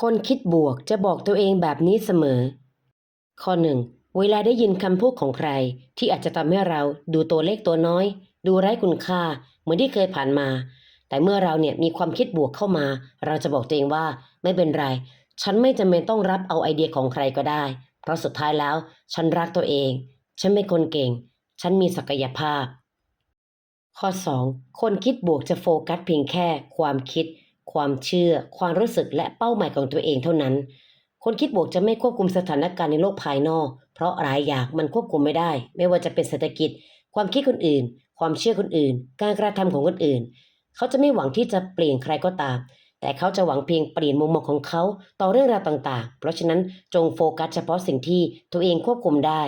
คนคิดบวกจะบอกตัวเองแบบนี้เสมอ ข้อหนึ่งเวลาได้ยินคำพูดของใคร ที่อาจจะทำให้เราดูตัวเล็กตัวน้อย ดูไร้คุณค่า เหมือนที่เคยผ่านมา แต่เมื่อเราเนี่ยมีความคิดบวกเข้ามา เราจะบอกตัวเองว่าไม่เป็นไร ฉันไม่จำเป็นต้องรับเอาไอเดียของใครก็ได้ เพราะสุดท้ายแล้ว ฉันรักตัวเอง ฉันเป็นคนเก่ง ฉันมีศักยภาพ ข้อ 2. คนคิดบวกจะโฟกัสเพียงแค่ความคิด ความเชื่อ ความรู้สึกและเป้าหมายของตัวเองเท่านั้น คนคิดบวกจะไม่ควบคุมสถานการณ์ในโลกภายนอก เพราะหลายอย่างมันควบคุมไม่ได้ ไม่ว่าจะเป็นเศรษฐกิจ ความคิดคนอื่น ความเชื่อคนอื่น การกระทำของคนอื่น เขาจะไม่หวังที่จะเปลี่ยนใครก็ตาม แต่เขาจะหวังเพียงเปลี่ยนมุมมองของเขาต่อเรื่องราวต่างๆ เพราะฉะนั้นจงโฟกัสเฉพาะสิ่งที่ตัวเองควบคุมได้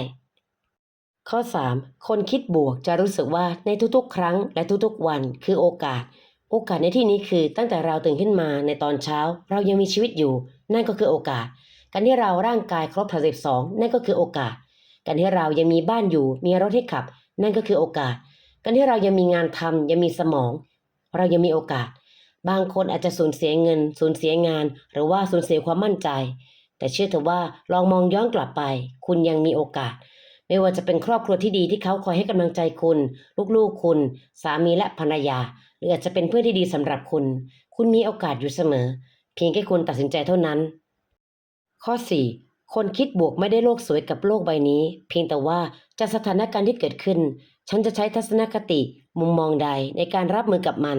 ข้อ 3. คนคิดบวกจะรู้สึกว่าในทุกๆ ครั้งและทุกๆ วันคือโอกาส โอกาสในที่นี้คือตั้งแต่เราตื่นขึ้นมาในตอนเช้า เรายังมีชีวิตอยู่ นั่นก็คือโอกาส การที่เราร่างกายครบ32นั่นก็คือโอกาส การที่เรายังมีบ้านอยู่ มีรถให้ขับ นั่นก็คือโอกาส การที่เรายังมีงานทำยังมีสมอง เรายังมีโอกาส บางคนอาจจะสูญเสียเงิน สูญเสียงาน หรือว่าสูญเสียความมั่นใจ แต่เชื่อเถอะว่าลองมองย้อนกลับไป คุณยังมีโอกาส ไม่ว่าจะเป็นครอบครัวที่ดีที่เขาคอยให้กำลังใจคุณ ลูกๆคุณ สามีและภรรยา หรืออาจจะเป็นเพื่อนที่ดีสำหรับคุณ คุณมีโอกาสอยู่เสมอ เพียงแค่คุณตัดสินใจเท่านั้น ข้อ 4. คนคิดบวกไม่ได้โลกสวยกับโลกใบนี้ เพียงแต่ว่าจากสถานการณ์ที่เกิดขึ้น ฉันจะใช้ทัศนคติมุมมองใดในการรับมือกับมัน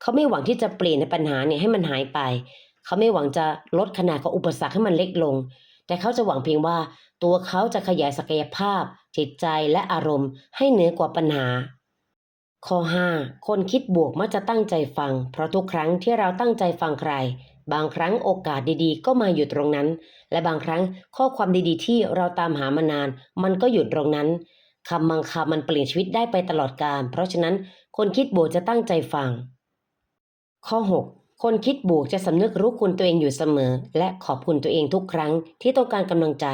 เขาไม่หวังที่จะเปลี่ยนในปัญหาเนี่ยให้มันหายไป เขาไม่หวังจะลดขนาดของอุปสรรคให้มันเล็กลง แต่เขาจะหวังเพียงว่า ตัวเขาจะขยายศักยภาพ จิตใจและอารมณ์ให้เหนือกว่าปัญหา ข้อ 5. คนคิดบวกมักจะตั้งใจฟัง เพราะทุกครั้งที่เราตั้งใจฟังใคร บางครั้งโอกาสดีๆ ก็มาอยู่ตรงนั้น และบางครั้งข้อความดีๆ ที่เราตามหามานาน มันก็หยุดตรงนั้นคำบางคำมันเปลี่ยนชีวิตได้ไปตลอดกาลเพราะฉะนั้นคนคิดบวกจะตั้งใจฟัง ข้อ 6 คนคิดบวกจะสำนึกรู้คุณตัวเองอยู่เสมอ และขอบคุณตัวเองทุกครั้งที่ต้องการกำลังใจ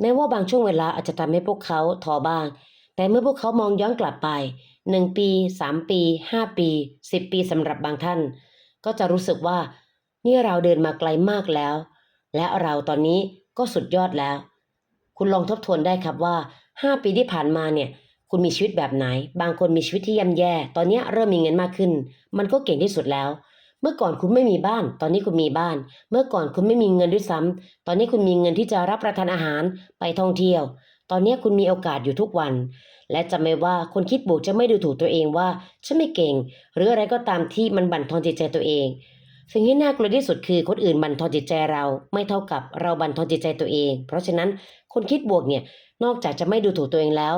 แม้ว่าบางช่วงเวลาอาจจะทำให้พวกเขาท้อบ้าง แต่เมื่อพวกเขามองย้อนกลับไป 1 ปี 3 ปี 5 ปี 10 ปีสำหรับบางท่าน ก็จะรู้สึกว่านี่เราเดินมาไกลมากแล้ว และเราตอนนี้ก็สุดยอดแล้ว คุณลองทบทวนได้ครับว่า 5 ปีที่ผ่านมาเนี่ยคุณมีชีวิตแบบไหน บางคนมีชีวิตที่ย่ำแย่ ตอนนี้เริ่มมีเงินมากขึ้น มันก็เก่งที่สุดแล้ว เมื่อก่อนคุณไม่มีบ้าน ตอนนี้คุณมีบ้าน เมื่อก่อนคุณไม่มีเงินด้วยซ้ำตอนนี้คุณมีเงินที่จะรับประทานอาหารไปท่องเที่ยว ตอนนี้คุณมีโอกาสอยู่ทุกวัน และจำไว้ว่าคนคิดบวกจะไม่ดูถูกตัวเองว่าฉันไม่เก่ง หรืออะไรก็ตามที่มันบั่นทอนจิตใจตัวเองสิ่งที่น่ากลัวที่สุดคือคนอื่นบั่นทอนจิตใจเรา ไม่เท่ากับเราบั่นทอนจิตใจตัวเอง เพราะฉะนั้นคนคิดบวกเนี่ยนอกจากจะไม่ดูถูกตัวเองแล้ว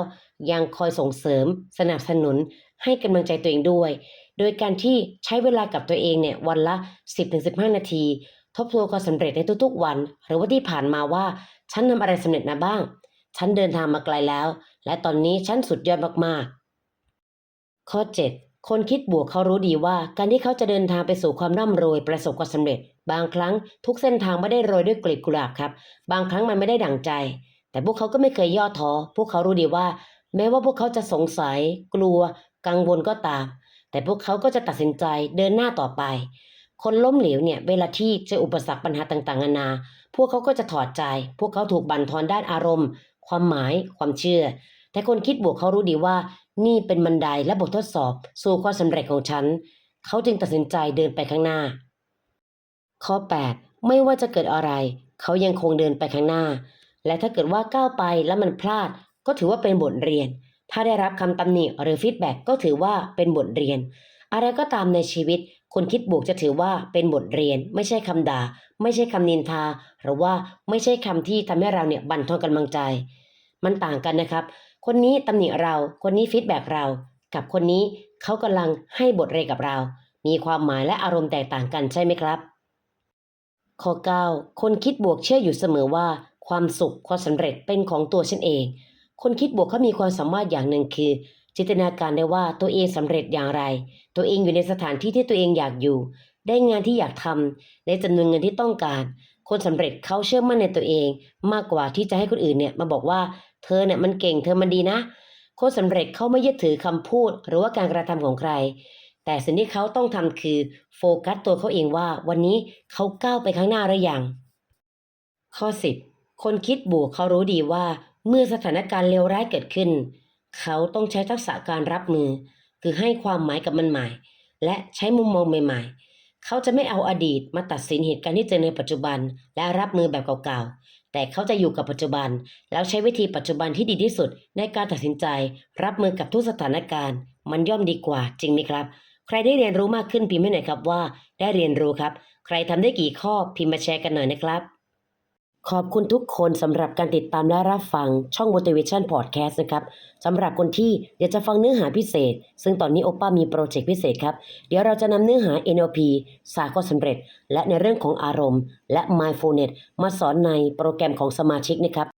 ยังคอยส่งเสริม สนับสนุน ให้กำลังใจตัวเองด้วย โดยการที่ใช้เวลากับตัวเองเนี่ยวันละ 10-15 นาที ทบทวนความสำเร็จในทุกๆวัน หรือว่าที่ผ่านมาว่า ฉันทำอะไรสำเร็จมาบ้าง ฉันเดินทางมาไกลแล้ว และตอนนี้ฉันสุดยอดมากๆ ข้อ 7 คนคิดบวกเขารู้ดีว่า การที่เขาจะเดินทางไปสู่ความร่ำรวยประสบความสำเร็จ บางครั้งทุกเส้นทางไม่ได้โรยด้วยกลีบกุหลาบครับ บางครั้งมันไม่ได้ดั่งใจ แต่พวกเขาก็ไม่เคยย่อท้อพวกเขารู้ดีว่า แม้ว่าพวกเขาจะสงสัย กลัว กังวลก็ตาม แต่พวกเขาก็จะตัดสินใจเดินหน้าต่อไป คนล้มเหลวเนี่ยเวลาที่เจออุปสรรคปัญหาต่างๆนานา พวกเขาก็จะถอดใจ พวกเขาถูกบั่นทอนด้านอารมณ์ ความหมาย ความเชื่อ แต่คนคิดบวกเขารู้ดีว่า นี่เป็นบันไดและบททดสอบ สู่ความสำเร็จของฉัน เขาจึงตัดสินใจเดินไปข้างหน้า ข้อ 8 ไม่ว่าจะเกิดอะไร เขายังคงเดินไปข้างหน้า และถ้าเกิดว่าก้าวไปแล้วมันพลาด ก็ถือว่าเป็นบทเรียน ถ้าได้รับคำตำหนิหรือฟีดแบ็กก็ถือว่าเป็นบทเรียน อะไรก็ตามในชีวิต คนคิดบวกจะถือว่าเป็นบทเรียน ไม่ใช่คำด่า ไม่ใช่คำนินทา หรือว่าไม่ใช่คำที่ทำให้เราเนี่ยบั่นทอนกำลังใจ มันต่างกันนะครับ คนนี้ตำหนิเรา คนนี้ฟีดแบ็กเรา กับคนนี้เขากำลังให้บทเรียนกับเรา มีความหมายและอารมณ์แตกต่างกันใช่ไหมครับ ข้อ 9 คนคิดบวกเชื่ออยู่เสมอว่า ความสุขความสำเร็จเป็นของตัวฉันเอง คนคิดบวกเขามีความสามารถอย่างหนึ่งคือ จินตนาการได้ว่าตัวเองสำเร็จอย่างไร ตัวเองอยู่ในสถานที่ที่ตัวเองอยากอยู่ ได้งานที่อยากทำในจำนวนเงินที่ต้องการ คนสำเร็จเขาเชื่อมั่นในตัวเอง มากกว่าที่จะให้คนอื่นเนี่ยมาบอกว่าเธอเนี่ยมันเก่งเธอมันดีนะ คนสำเร็จเขาไม่ยึดถือคำพูด หรือว่าการกระทำของใคร แต่สิ่งที่เขาต้องทำคือโฟกัสตัวเขาเองว่า วันนี้เขาก้าวไปข้างหน้าหรือยังข้อ 10 คนคิดบวกเขารู้ดีว่า เมื่อสถานการณ์เลวร้ายเกิดขึ้น เขาต้องใช้ทักษะการรับมือ คือให้ความหมายกับมันใหม่ และใช้มุมมองใหม่ๆ เขาจะไม่เอาอดีตมาตัดสินเหตุการณ์ที่เจอในปัจจุบัน และรับมือแบบเก่าๆ แต่เขาจะอยู่กับปัจจุบัน แล้วใช้วิธีปัจจุบันที่ดีที่สุด ในการตัดสินใจ รับมือกับทุกสถานการณ์ มันย่อมดีกว่า จริงไหมครับ ใครได้เรียนรู้มากขึ้นพิมพ์ให้หน่อยครับว่า ได้เรียนรู้ครับ ใครทำได้กี่ข้อพิมพ์มาแชร์กันหน่อยนะครับ ขอบคุณทุกคนสำหรับการติดตามและรับฟังช่อง Motivation Podcast นะครับสำหรับคนที่อยากจะฟังเนื้อหาพิเศษ ซึ่งตอนนี้โอป้ามีโปรเจกต์พิเศษครับ เดี๋ยวเราจะนำเนื้อหา NLP สากลสำเร็จ และในเรื่องของอารมณ์ และ Mindfulness มาสอนในโปรแกรมของสมาชิกนะครับ